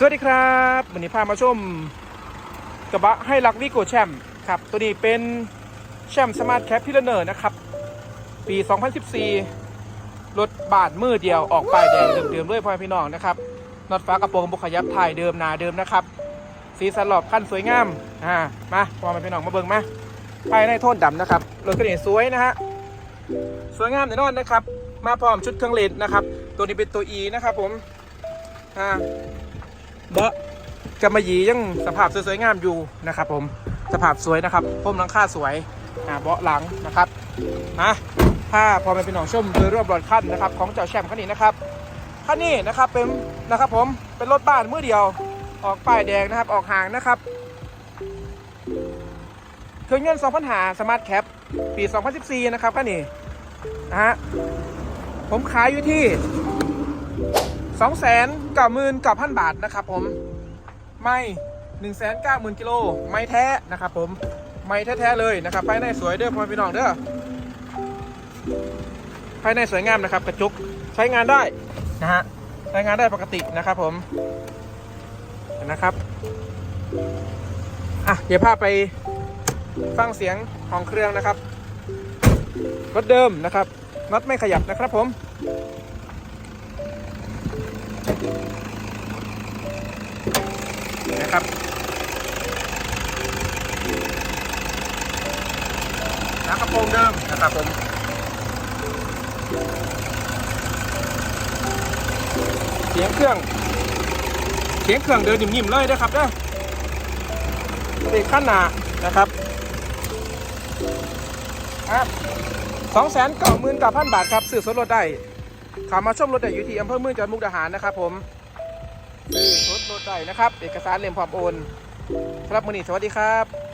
สวัสดีครับวันนี้พามาชมกระบะให้ลักวิโกแชมป์ครับ ตัวนี้เป็นแชมป์สมาร์ทแคปพิลเนอร์นะครับ ปี 2014 รถบาทมือเดียวออกป้ายแดงเดิมๆด้วยพ่อแม่พี่น้องนะครับน็อตฟ้ากระโปรงบุกขยับถ่ายเดิมนาเดิมนะครับ สีสันหลอบขั้นสวยงามอ่ามาพ่อแม่พี่น้องมาเบิ่งมาภายในโทนดำนะครับรถคันนี้สวยนะฮะสวยงามแน่นอนนะครับ มาพร้อมชุดเครื่องเลนนะครับ ตัวนี้เป็นตัว E นะครับผมอ่า เบาะกำมะหยี่ยังสภาพสวยๆงามอยู่นะครับ ผมสภาพสวยนะครับพรมหลังคาสวยอ่าเบาะหลังนะครับนะถ้าพอมาเป็นหนองชุ่มโดยรวบรถคันนะครับ ของเจ้าแชมป์คันนี้นะครับคันนี้นะครับเป็นนะครับผมเป็นรถบ้านมือเดียวออกป้ายแดงนะครับออกห่างนะครับเครื่องยนต์2,000หาสมาร์ทแคปปี 2014 นะครับคันนี้นะฮะผมขายอยู่ที่ สองแสนเก้าหมื่นเก้าพันบาทนะครับผมไม่หนึ่งแสนเก้าหมื่นกิโลไม่แท้นะครับผมไม่แท้ๆเลยนะครับภายในสวยเด้อพ่อพี่น้องเด้อภายในสวยงามนะครับ กระจุกใช้งานได้นะฮะใช้งานได้ปกตินะครับผมนะครับอะเดี๋ยวพาไปฟังเสียงของเครื่องนะครับรถเดิมนะครับน็อตไม่ขยับนะครับผม นะครับน้ำกระโปรงเดิมนะครับผมเสียงเครื่องเสียงเครื่องเดินนิ่มๆเลยนะครับเด้อเบรกขั้นหนานะครับสองแสนเก้าหมื่นก้าพันบาทครับซื้อสดรถได้ ขามาชมรถได้อยู่ที่อำเภอเมืองจังหวัดมุกดาหารนะครับผมซื้อรถรถได้นะครับ เอกสารเล่มพร้อมโอนสำหรับมือนี้สวัสดีครับ